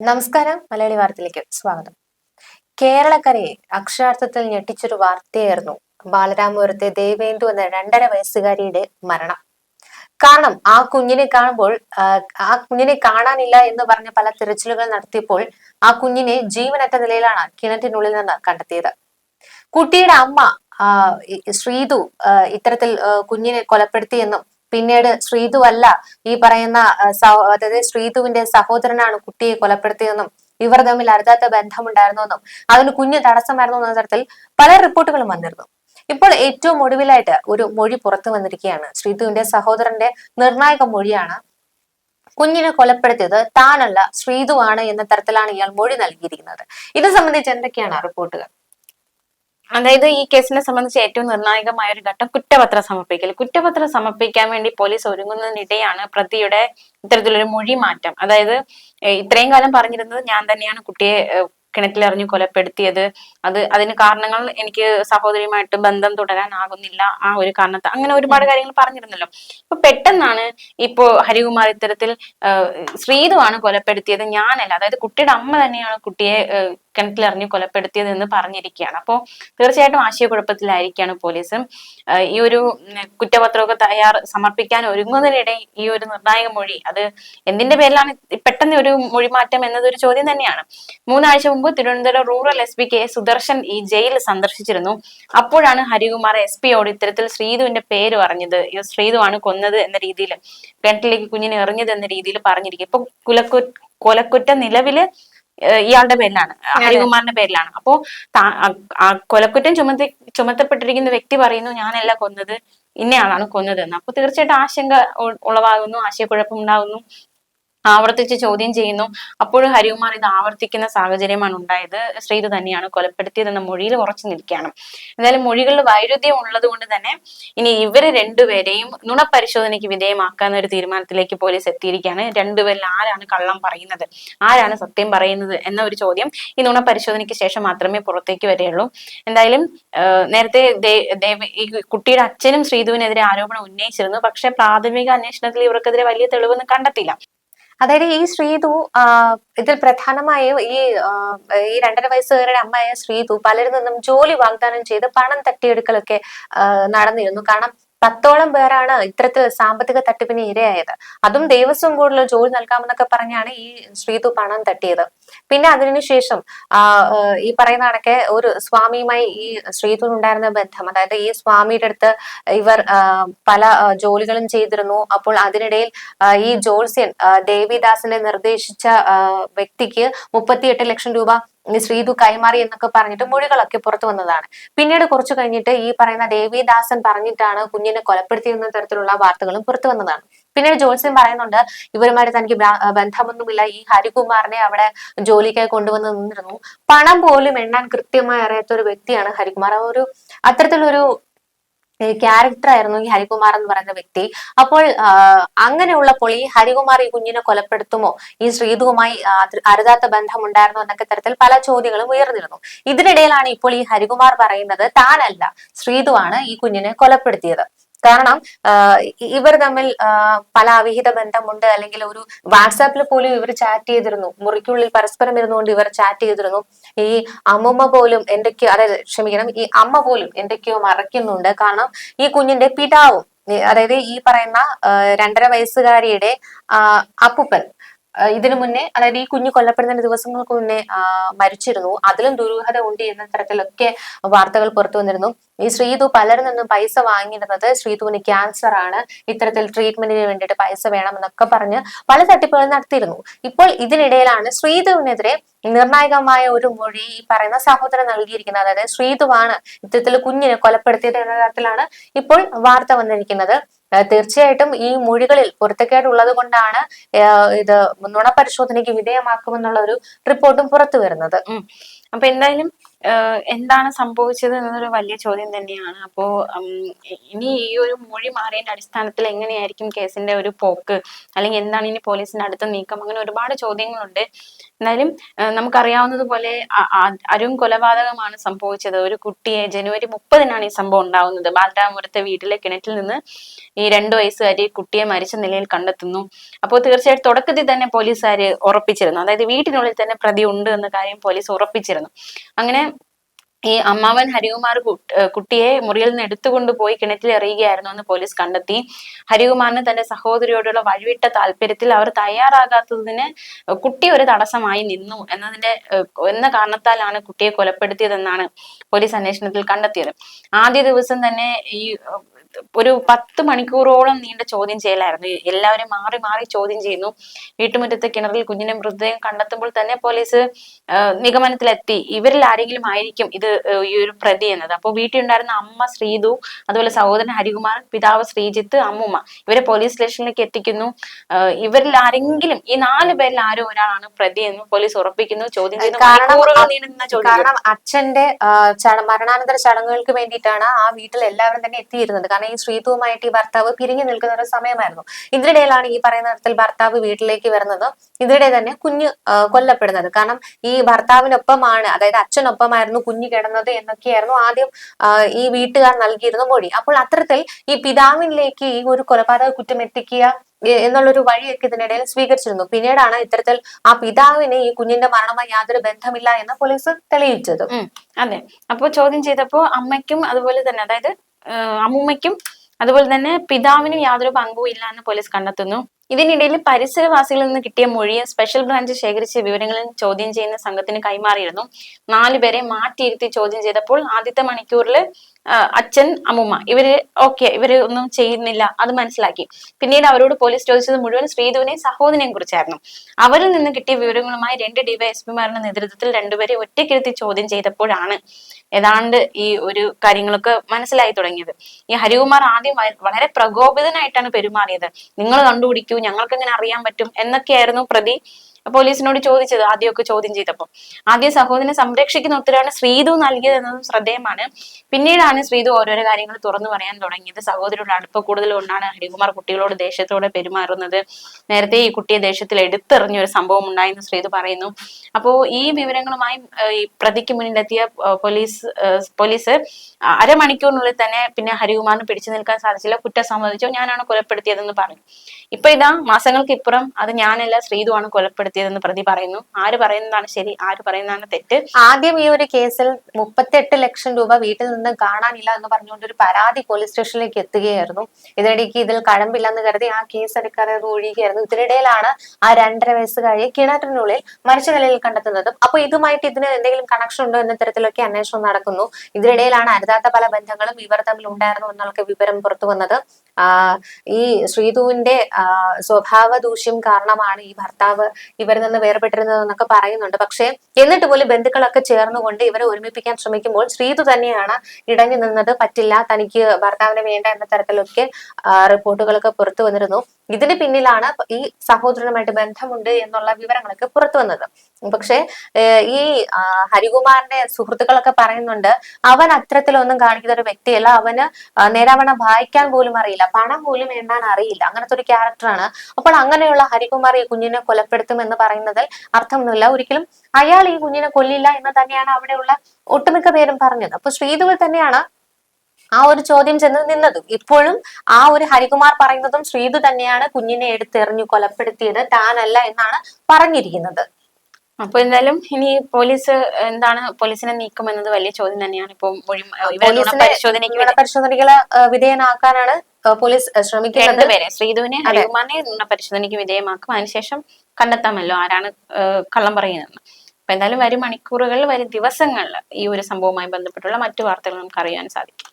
നമസ്കാരം മലയാളി വാർത്തയിലേക്ക് സ്വാഗതം. കേരളക്കരയെ അക്ഷരാർത്ഥത്തിൽ ഞെട്ടിച്ചൊരു വാർത്തയായിരുന്നു ബാലരാമപുരത്തെ ദേവേന്ദു എന്ന രണ്ടര വയസ്സുകാരിയുടെ മരണം. കാരണം ആ കുഞ്ഞിനെ കാണുമ്പോൾ ആ, കുഞ്ഞിനെ കാണാനില്ല എന്ന് പറഞ്ഞ പല തിരച്ചിലുകൾ നടത്തിയപ്പോൾ ആ കുഞ്ഞിനെ ജീവനറ്റ നിലയിലാണ് കിണറ്റിനുള്ളിൽ നിന്ന് കണ്ടെത്തിയത്. കുട്ടിയുടെ അമ്മ ശ്രീതു ഇത്തരത്തിൽ കുഞ്ഞിനെ കൊലപ്പെടുത്തിയെന്നും പിന്നീട് ശ്രീതു അല്ല ഈ പറയുന്ന അതായത് ശ്രീതുവിന്റെ സഹോദരനാണ് കുട്ടിയെ കൊലപ്പെടുത്തിയതെന്നും ഇവർ തമ്മിൽ അരുതാത്ത ബന്ധമുണ്ടായിരുന്നുവെന്നും അതിന് കുഞ്ഞ് തടസ്സമായിരുന്നു എന്ന തരത്തിൽ പല റിപ്പോർട്ടുകളും വന്നിരുന്നു. ഇപ്പോൾ ഏറ്റവും ഒടുവിലായിട്ട് ഒരു മൊഴി പുറത്തു വന്നിരിക്കുകയാണ്. ശ്രീതുവിന്റെ സഹോദരന്റെ നിർണായക മൊഴിയാണ് കുഞ്ഞിനെ കൊലപ്പെടുത്തിയത് താനല്ല ശ്രീതുവാണ് എന്ന തരത്തിലാണ് ഇയാൾ മൊഴി നൽകിയിരിക്കുന്നത്. ഇത് സംബന്ധിച്ച് എന്തൊക്കെയാണ് റിപ്പോർട്ടുകൾ? അതായത് ഈ കേസിനെ സംബന്ധിച്ച് ഏറ്റവും നിർണായകമായ ഒരു ഘട്ടം കുറ്റപത്രം സമർപ്പിക്കൽ കുറ്റപത്രം സമർപ്പിക്കാൻ വേണ്ടി പോലീസ് ഒരുങ്ങുന്നതിനിടെയാണ് പ്രതിയുടെ ഇത്തരത്തിലൊരു മൊഴി മാറ്റം. അതായത് ഇത്രയും കാലം പറഞ്ഞിരുന്നത് ഞാൻ തന്നെയാണ് കുട്ടിയെ കിണറ്റിലെറിഞ്ഞു കൊലപ്പെടുത്തിയത്. അത് അതിന് കാരണങ്ങൾ എനിക്ക് സഹോദരിയുമായിട്ട് ബന്ധം തുടരാനാകുന്നില്ല ആ ഒരു കാരണത്തെ അങ്ങനെ ഒരുപാട് കാര്യങ്ങൾ പറഞ്ഞിരുന്നല്ലോ. ഇപ്പൊ പെട്ടെന്നാണ് ഇപ്പോ ഹരികുമാർ ഇത്തരത്തിൽ ശ്രീതുവാണ് കൊലപ്പെടുത്തിയത് ഞാനല്ല. അതായത് കുട്ടിയുടെ അമ്മ തന്നെയാണ് കുട്ടിയെ കിണറ്റിലെറിഞ്ഞു കൊലപ്പെടുത്തിയതെന്ന് പറഞ്ഞിരിക്കുകയാണ്. അപ്പോൾ തീർച്ചയായിട്ടും ആശയക്കുഴപ്പത്തിലായിരിക്കുകയാണ് പോലീസ്. ഈ ഒരു കുറ്റപത്രമൊക്കെ തയ്യാർ സമർപ്പിക്കാൻ ഒരുങ്ങുന്നതിനിടെ ഈ ഒരു നിർണായക മൊഴി അത് എന്തിന്റെ പേരിലാണ് പെട്ടെന്ന് ഒരു മൊഴിമാറ്റം എന്നതൊരു ചോദ്യം തന്നെയാണ്. മൂന്നാഴ്ച മുമ്പ് Thiruvananthapuram rural S P K Sudarshan ഈ ജയിൽ സന്ദർശിച്ചിരുന്നു. അപ്പോഴാണ് ഹരികുമാർ എസ് പിയോട് ഇത്തരത്തിൽ ശ്രീധുവിന്റെ പേര് പറഞ്ഞത്. ശ്രീധുവാണ് കൊന്നത് എന്ന രീതിയിൽ കിണറ്റിലേക്ക് കുഞ്ഞിനെ എറിഞ്ഞത് എന്ന രീതിയിൽ പറഞ്ഞിരിക്കും ഇപ്പൊ കുലക്കു കൊലക്കുറ്റ നിലവിൽ ഇയാളുടെ പേരിലാണ് ഹരികുമാറിന്റെ പേരിലാണ്. അപ്പോ കൊലക്കുറ്റം ചുമത്തി ചുമത്തപ്പെട്ടിരിക്കുന്ന വ്യക്തി പറയുന്നു ഞാനല്ല കൊന്നത് ഇന്നയാളാണ് കൊന്നതെന്ന്. അപ്പൊ തീർച്ചയായിട്ടും ആശങ്ക ഉളവാകുന്നു ആശയക്കുഴപ്പം ഉണ്ടാകുന്നു. ആവർത്തിച്ച് ചോദ്യം ചെയ്യുന്നു. അപ്പോഴും ഹരികുമാർ ഇത് ആവർത്തിക്കുന്ന സാഹചര്യമാണ് ഉണ്ടായത്. ശ്രീതു തന്നെയാണ് കൊലപ്പെടുത്തിയതെന്ന മൊഴിയിൽ ഉറച്ചു നിൽക്കുകയാണ്. എന്തായാലും മൊഴികളിൽ വൈരുദ്ധ്യം ഉള്ളത് കൊണ്ട് തന്നെ ഇനി ഇവരെ രണ്ടുപേരെയും നുണപരിശോധനയ്ക്ക് വിധേയമാക്കാന്ന ഒരു തീരുമാനത്തിലേക്ക് പോലീസ് എത്തിയിരിക്കുകയാണ്. രണ്ടുപേരിൽ ആരാണ് കള്ളം പറയുന്നത്? ആരാണ് സത്യം പറയുന്നത് എന്ന ഒരു ചോദ്യം ഈ നുണ പരിശോധനയ്ക്ക് ശേഷം മാത്രമേ പുറത്തേക്ക് വരികയുള്ളൂ. എന്തായാലും നേരത്തെ ഈ കുട്ടിയുടെ അച്ഛനും ശ്രീധുവിനെതിരെ ആരോപണം ഉന്നയിച്ചിരുന്നു. പക്ഷെ പ്രാഥമിക അന്വേഷണത്തിൽ ഇവർക്കെതിരെ വലിയ തെളിവൊന്നും കണ്ടെത്തിയില്ല. അതായത് ഈ ശ്രീതു ഇതിൽ പ്രധാനമായും ഈ ഈ രണ്ടര വയസ്സുകാരുടെ അമ്മയായ ശ്രീതു പലരിൽ നിന്നും ജോലി വാഗ്ദാനം ചെയ്ത് പണം തട്ടിയെടുക്കലൊക്കെ നടന്നിരുന്നു. കാരണം പത്തോളം പേരാണ് ഇത്തരത്തിൽ സാമ്പത്തിക തട്ടിപ്പിന് ഇരയായത്. അതും ദേവസ്വം ബോർഡിൽ ജോലി നൽകാമെന്നൊക്കെ പറഞ്ഞാണ് ഈ ശ്രീതു പണം തട്ടിയത്. പിന്നെ അതിനുശേഷം ഈ പറയുന്ന കണക്കെ ഒരു സ്വാമിയുമായി ഈ ശ്രീതുണ്ടായിരുന്ന ബന്ധം അതായത് ഈ സ്വാമിയുടെ അടുത്ത് ഇവർ പല ജോലികളും ചെയ്തിരുന്നു. അപ്പോൾ അതിനിടയിൽ ഈ ജോത്സ്യൻ ആ, ദേവിദാസിനെ നിർദ്ദേശിച്ച വ്യക്തിക്ക് മുപ്പത്തിയെട്ട് ലക്ഷം രൂപ ശ്രീതു കൈമാറി എന്നൊക്കെ പറഞ്ഞിട്ട് മൊഴികളൊക്കെ പുറത്തു വന്നതാണ്. പിന്നീട് കുറച്ചു കഴിഞ്ഞിട്ട് ഈ പറയുന്ന ദേവിദാസൻ പറഞ്ഞിട്ടാണ് കുഞ്ഞിനെ കൊലപ്പെടുത്തിയെന്ന തരത്തിലുള്ള വാർത്തകളും പുറത്തു വന്നതാണ്. പിന്നീട് ജോത്സ്യം പറയുന്നുണ്ട് ഇവരുമായിട്ട് തനിക്ക് ബന്ധമൊന്നുമില്ല. ഈ ഹരികുമാറിനെ അവിടെ ജോലിക്കായി കൊണ്ടുവന്ന് നിന്നിരുന്നു. പണം പോലും എണ്ണാൻ കൃത്യമായി അറിയാത്ത ഒരു വ്യക്തിയാണ് ഹരികുമാർ. ആ ഒരു അത്തരത്തിലൊരു ക്യാരക്ടർ ആയിരുന്നു ഈ ഹരികുമാർ എന്ന് പറയുന്ന വ്യക്തി. അപ്പോൾ അങ്ങനെയുള്ളപ്പോൾ ഈ ഹരികുമാർ ഈ കുഞ്ഞിനെ കൊലപ്പെടുത്തുമോ? ഈ ശ്രീതുവുമായി അരുതാത്ത ബന്ധം ഉണ്ടായിരുന്നോ എന്നൊക്കെ തരത്തിൽ പല ചോദ്യങ്ങളും ഉയർന്നിരുന്നു. ഇതിനിടയിലാണ് ഇപ്പോൾ ഈ ഹരികുമാർ പറയുന്നത് താനല്ല ശ്രീതുവാണ് ഈ കുഞ്ഞിനെ കൊലപ്പെടുത്തിയത്. കാരണം ഇവർ തമ്മിൽ പല അവിഹിത ബന്ധമുണ്ട്. അല്ലെങ്കിൽ ഒരു വാട്സാപ്പിൽ പോലും ഇവർ ചാറ്റ് ചെയ്തിരുന്നു. മുറിക്കുള്ളിൽ പരസ്പരം ഇരുന്നുകൊണ്ട് ഇവർ ചാറ്റ് ചെയ്തിരുന്നു. ഈ അമ്മുമ്മ പോലും എന്തൊക്കെയോ അതായത് ക്ഷമിക്കണം ഈ അമ്മ പോലും എന്തൊക്കെയോ മറയ്ക്കുന്നുണ്ട്. കാരണം ഈ കുഞ്ഞിന്റെ പിതാവും അതായത് ഈ പറയുന്ന രണ്ടര വയസ്സുകാരിയുടെ അപ്പുപ്പൻ ഇതിനു മുന്നേ അതായത് ഈ കുഞ്ഞു കൊല്ലപ്പെടുന്നതിന് ദിവസങ്ങൾക്ക് മുന്നേ മരിച്ചിരുന്നു. അതിലും ദുരൂഹത ഉണ്ട് എന്ന തരത്തിലൊക്കെ വാർത്തകൾ പുറത്തു വന്നിരുന്നു. ഈ ശ്രീതു പലരിൽ നിന്നും പൈസ വാങ്ങിയിരുന്നത് ശ്രീതുവിന് ക്യാൻസർ ആണ്. ഇത്തരത്തിൽ ട്രീറ്റ്മെന്റിന് വേണ്ടിയിട്ട് പൈസ വേണമെന്നൊക്കെ പറഞ്ഞ് പല തട്ടിപ്പുകളും നടത്തിയിരുന്നു. ഇപ്പോൾ ഇതിനിടയിലാണ് ശ്രീതുവിനെതിരെ നിർണായകമായ ഒരു മൊഴി ഈ പറയുന്ന സഹോദരൻ നൽകിയിരിക്കുന്നത്. അതായത് ശ്രീതുവാണ് ഇത്തരത്തിൽ കുഞ്ഞിനെ കൊലപ്പെടുത്തിയത് എന്ന തരത്തിലാണ് ഇപ്പോൾ വാർത്ത വന്നിരിക്കുന്നത്. തീർച്ചയായിട്ടും ഈ മൊഴികളിൽ പൊരുത്തക്കേടുള്ളത് കൊണ്ടാണ് ഇത് നുണ പരിശോധനയ്ക്ക് വിധേയമാക്കുമെന്നുള്ള ഒരു റിപ്പോർട്ടും പുറത്തു വരുന്നത്. അപ്പൊ എന്തായാലും എന്താണ് സംഭവിച്ചത് എന്നൊരു വലിയ ചോദ്യം തന്നെയാണ്. അപ്പോ ഇനി ഈ ഒരു മൊഴി മാറിയതിന്റെ അടിസ്ഥാനത്തിൽ എങ്ങനെയായിരിക്കും കേസിന്റെ ഒരു പോക്ക്? അല്ലെങ്കിൽ എന്താണ് ഇനി പോലീസിന്റെ അടുത്ത നീക്കം? അങ്ങനെ ഒരുപാട് ചോദ്യങ്ങളുണ്ട്. എന്നാലും നമുക്കറിയാവുന്നതുപോലെ അരുൺ കൊലപാതകമാണ് സംഭവിച്ചത്. ഒരു കുട്ടിയെ ജനുവരി മുപ്പതിനാണ് ഈ സംഭവം ഉണ്ടാവുന്നത്. ബാലരാമപുരത്തെ വീട്ടിലെ കിണറ്റിൽ നിന്ന് ഈ രണ്ടു വയസ്സുകാരി കുട്ടിയെ മരിച്ച നിലയിൽ കണ്ടെത്തുന്നു. അപ്പോൾ തീർച്ചയായിട്ടും തുടക്കത്തിൽ തന്നെ പോലീസുകാർ ഉറപ്പിച്ചിരുന്നു. അതായത് വീട്ടിനുള്ളിൽ തന്നെ പ്രതി ഉണ്ട് എന്ന കാര്യം പോലീസ് ഉറപ്പിച്ചിരുന്നു. അങ്ങനെ ഈ അമ്മാവൻ ഹരികുമാർ കുട്ടിയെ മുറിയിൽ നിന്ന് എടുത്തുകൊണ്ട് പോയി കിണറ്റിൽ എറിയുകയായിരുന്നു എന്ന് പോലീസ് കണ്ടെത്തി. ഹരികുമാറിന് തന്റെ സഹോദരിയോടുള്ള വഴിവിട്ട താല്പര്യത്തിൽ അവർ തയ്യാറാകാത്തതിന് കുട്ടി ഒരു തടസ്സമായി നിന്നു എന്നതിന്റെ എന്ന കാരണത്താലാണ് കുട്ടിയെ കൊലപ്പെടുത്തിയതെന്നാണ് പോലീസ് അന്വേഷണത്തിൽ കണ്ടെത്തിയത്. ആദ്യ ദിവസം തന്നെ ഈ ഒരു പത്ത് മണിക്കൂറോളം നീണ്ട ചോദ്യം ചെയ്യലായിരുന്നു. എല്ലാവരും മാറി മാറി ചോദ്യം ചെയ്യുന്നു. വീട്ടുമുറ്റത്തെ കിണറിൽ കുഞ്ഞിനെ മൃതദേഹം കണ്ടെത്തുമ്പോൾ തന്നെ പോലീസ് നിഗമനത്തിലെത്തി. ഇവരിൽ ആരെങ്കിലും ആയിരിക്കും ഇത് ഈ ഒരു പ്രതി എന്നത്. അപ്പോൾ വീട്ടിലുണ്ടായിരുന്ന അമ്മ ശ്രീതു അതുപോലെ സഹോദരൻ ഹരികുമാർ പിതാവ് ശ്രീജിത്ത് അമ്മുമ്മ ഇവരെ പോലീസ് സ്റ്റേഷനിലേക്ക് എത്തിക്കുന്നു. ഇവരിൽ ആരെങ്കിലും ഈ നാല് പേരിൽ ആരോ ഒരാളാണ് പ്രതി എന്ന് പോലീസ് ഉറപ്പിക്കുന്നു. ചോദ്യം ചെയ്യുന്നു കാരണം അച്ഛന്റെ മരണാനന്തര ചടങ്ങുകൾക്ക് വേണ്ടിയിട്ടാണ് ആ വീട്ടിൽ എല്ലാവരും തന്നെ എത്തിയിരുന്നത്. കാരണം ഈ ശ്രീതുവുമായിട്ട് ഈ ഭർത്താവ് പിരിഞ്ഞു നിൽക്കുന്ന ഒരു സമയമായിരുന്നു. ഇതിനിടയിലാണ് ഈ പറയുന്ന തരത്തിൽ ഭർത്താവ് വീട്ടിലേക്ക് വരുന്നത്. ഇതിനിടെ തന്നെ കുഞ്ഞ് കൊല്ലപ്പെടുന്നത്. കാരണം ഈ ഭർത്താവിനൊപ്പമാണ് അതായത് അച്ഛനൊപ്പമായിരുന്നു കുഞ്ഞ് കിടന്നത് എന്നൊക്കെയായിരുന്നു ആദ്യം ഈ വീട്ടുകാർ നൽകിയിരുന്ന മൊഴി. അപ്പോൾ അത്തരത്തിൽ ഈ പിതാവിനിലേക്ക് ഈ ഒരു കൊലപാതക കുറ്റം എത്തിക്കുക എന്നുള്ളൊരു വഴിയൊക്കെ ഇതിനിടയിൽ സ്വീകരിച്ചിരുന്നു. പിന്നീടാണ് ഇത്തരത്തിൽ ആ പിതാവിന് ഈ കുഞ്ഞിന്റെ മരണവുമായി യാതൊരു ബന്ധമില്ല എന്ന് പോലീസ് തെളിയിച്ചത്. അതെ. അപ്പൊ ചോദ്യം ചെയ്തപ്പോ അമ്മയ്ക്കും അതുപോലെ തന്നെ അതായത് അമ്മൂമ്മയ്ക്കും അതുപോലെ തന്നെ പിതാവിനും യാതൊരു പങ്കും ഇല്ല എന്ന് പോലീസ് കണ്ടെത്തുന്നു. ഇതിനിടയിൽ പരിസരവാസികളിൽ നിന്ന് കിട്ടിയ മൊഴിയെ സ്പെഷ്യൽ ബ്രാഞ്ച് ശേഖരിച്ച വിവരങ്ങളിൽ ചോദ്യം ചെയ്യുന്ന സംഘത്തിന് കൈമാറിയിരുന്നു. നാലുപേരെ മാറ്റിയിരുത്തി ചോദ്യം ചെയ്തപ്പോൾ ആദ്യത്തെ മണിക്കൂറിൽ അച്ഛൻ അമ്മുമ്മ ഇവർ ഓക്കെ ഇവർ ഒന്നും ചെയ്യുന്നില്ല. അത് മനസ്സിലാക്കി. പിന്നീട് അവരോട് പോലീസ് ചോദിച്ചത് മുഴുവൻ ശ്രീധുവിനെയും സഹോദരനെയും കുറിച്ചായിരുന്നു. അവരിൽ നിന്ന് കിട്ടിയ വിവരങ്ങളുമായി രണ്ട് ഡിവൈഎസ്പിമാരുടെ നേതൃത്വത്തിൽ രണ്ടുപേരെ ഒറ്റക്കിരുത്തി ചോദ്യം ചെയ്തപ്പോഴാണ് ഏതാണ്ട് ഈ ഒരു കാര്യങ്ങളൊക്കെ മനസ്സിലായി തുടങ്ങിയത്. ഈ ഹരികുമാർ ആദ്യം വളരെ പ്രകോപിതനായിട്ടാണ് പെരുമാറിയത്. നിങ്ങൾ കണ്ടുപിടിക്കൂ ഞങ്ങൾക്ക് എങ്ങനെ അറിയാൻ പറ്റും? എന്നൊക്കെയായിരുന്നു പ്രതി പോലീസിനോട് ചോദിച്ചത് ആദ്യമൊക്കെ ചോദ്യം ചെയ്തപ്പോൾ ആദ്യം സഹോദരനെ സംരക്ഷിക്കുന്ന ഉത്തരവാണ് ശ്രീതു നൽകിയത് എന്നതും ശ്രദ്ധേയമാണ്. പിന്നീടാണ് ശ്രീതു ഓരോരോ കാര്യങ്ങൾ തുറന്നു പറയാൻ തുടങ്ങിയത്. സഹോദരിയുടെ അടുപ്പം കൂടുതൽ കൊണ്ടാണ് ഹരികുമാർ കുട്ടികളോട് ദേഷ്യത്തോടെ പെരുമാറുന്നത്. നേരത്തെ ഈ കുട്ടിയെ ദേഷ്യത്തിൽ എടുത്തെറിഞ്ഞ ഒരു സംഭവം ഉണ്ടായെന്ന് ശ്രീതു പറയുന്നു. അപ്പോ ഈ വിവരങ്ങളുമായി പ്രതിക്ക് മുന്നിലെത്തിയ പോലീസ് പോലീസ് അരമണിക്കൂറിനുള്ളിൽ തന്നെ പിന്നെ ഹരികുമാറിന് പിടിച്ചു നിൽക്കാൻ സാധിച്ചില്ല. കുറ്റം സമ്മതിച്ചോ? ഞാനാണ് കൊലപ്പെടുത്തിയതെന്ന് പറഞ്ഞു. ഇപ്പൊ ഇതാ മാസങ്ങൾക്ക് ഇപ്പുറം അത് ഞാനല്ല ശ്രീതുവാണ് കൊലപ്പെടുത്തിയതെന്ന് പ്രതി പറയുന്നു. ആര് പറയുന്നതാണ് ശരി ആര് പറയുന്നതാണ് തെറ്റ്. ആദ്യം ഈ ഒരു കേസിൽ മുപ്പത്തെട്ട് ലക്ഷം രൂപ വീട്ടിൽ നിന്ന് കാണാനില്ല എന്ന് പറഞ്ഞുകൊണ്ട് ഒരു പരാതി പോലീസ് സ്റ്റേഷനിലേക്ക് എത്തുകയായിരുന്നു. ഇതിനിടയ്ക്ക് ഇതിൽ കഴമ്പില്ലെന്ന് കരുതി ആ കേസ് എടുക്കാതെ ഒഴിയുകയായിരുന്നു ഇതിനിടയിലാണ് ആ രണ്ടര വയസ്സുകാരിയെ കിണറ്റിനുള്ളിൽ മരിച്ച നിലയിൽ കണ്ടെത്തുന്നതും. അപ്പൊ ഇതുമായിട്ട് ഇതിന് എന്തെങ്കിലും കണക്ഷൻ ഉണ്ടോ എന്ന തരത്തിലൊക്കെ അന്വേഷണം നടക്കുന്നു. ഇതിനിടയിലാണ് അരുതാത്ത പല ബന്ധങ്ങളും ഇവർ തമ്മിൽ ഉണ്ടായിരുന്നു എന്നുള്ള വിവരം പുറത്തു വന്നത്. ഈ ശ്രീതുവിന്റെ ആ, സ്വഭാവ ദൂഷ്യം കാരണമാണ് ഈ ഭർത്താവ് ഇവരിൽ നിന്ന് വേർപെട്ടിരുന്നത് എന്നൊക്കെ പറയുന്നുണ്ട്. പക്ഷേ എന്നിട്ട് പോലും ബന്ധുക്കളൊക്കെ ചേർന്നുകൊണ്ട് ഇവരെ ഒരുമിപ്പിക്കാൻ ശ്രമിക്കുമ്പോൾ ശ്രീതു തന്നെയാണ് ഇടഞ്ഞു നിന്നത്. പറ്റില്ല തനിക്ക് ഭർത്താവിനെ വേണ്ട എന്ന തരത്തിലൊക്കെ ആ, റിപ്പോർട്ടുകളൊക്കെ പുറത്തു വന്നിരുന്നു. ഇതിന് പിന്നിലാണ് ഈ സഹോദരനുമായിട്ട് ബന്ധമുണ്ട് എന്നുള്ള വിവരങ്ങളൊക്കെ പുറത്തു വന്നത്. പക്ഷേ ഈ ഹരികുമാറിന്റെ സുഹൃത്തുക്കളൊക്കെ പറയുന്നുണ്ട് അവൻ അത്തരത്തിലൊന്നും കാണിക്കുന്ന ഒരു വ്യക്തിയല്ല. അവന് നേരാവണ്ണം വായിക്കാൻ പോലും അറിയില്ല. പണം പോലും എണ്ണാൻ അറിയില്ല. അങ്ങനത്തെ ഒരു ക്യാരക്ടറാണ്. അപ്പോൾ അങ്ങനെയുള്ള ഹരികുമാർ ഈ കുഞ്ഞിനെ കൊലപ്പെടുത്തും എന്ന് പറയുന്നതിൽ അർത്ഥമൊന്നുമില്ല. ഒരിക്കലും അയാൾ ഈ കുഞ്ഞിനെ കൊല്ലില്ല എന്ന് തന്നെയാണ് അവിടെയുള്ള ഒട്ടുമിക്ക പേരും പറഞ്ഞത്. അപ്പൊ ശ്രീധുവിൽ തന്നെയാണ് ആ ഒരു ചോദ്യം ചെന്ന് നിന്നതും. ഇപ്പോഴും ആ ഒരു ഹരികുമാർ പറയുന്നതും ശ്രീതു തന്നെയാണ് കുഞ്ഞിനെ എടുത്തെറിഞ്ഞു കൊലപ്പെടുത്തിയത്. താനല്ല എന്നാണ് പറഞ്ഞിരിക്കുന്നത്. അപ്പൊ എന്തായാലും ഇനി പോലീസ് എന്താണ് പോലീസിനെ നീക്കം എന്നത് വലിയ ചോദ്യം തന്നെയാണ്. ഇപ്പൊ മൊഴി ഇവരെ നുണ പോലീസിനെ പരിശോധനയ്ക്ക് വിധേയനാക്കാനാണ് പോലീസ് ശ്രമിക്കുന്നത്. ശ്രീധുവിനെ ഹരികുമാറിനെ പരിശോധനയ്ക്ക് വിധേയമാക്കും. അതിനുശേഷം കണ്ടെത്താമല്ലോ ആരാണ് കള്ളം പറയുന്നത് അപ്പൊ എന്തായാലും വരും മണിക്കൂറുകളിൽ വരും ദിവസങ്ങളിൽ ഈ ഒരു സംഭവവുമായി ബന്ധപ്പെട്ടുള്ള മറ്റു വാർത്തകൾ നമുക്ക് അറിയാൻ സാധിക്കും.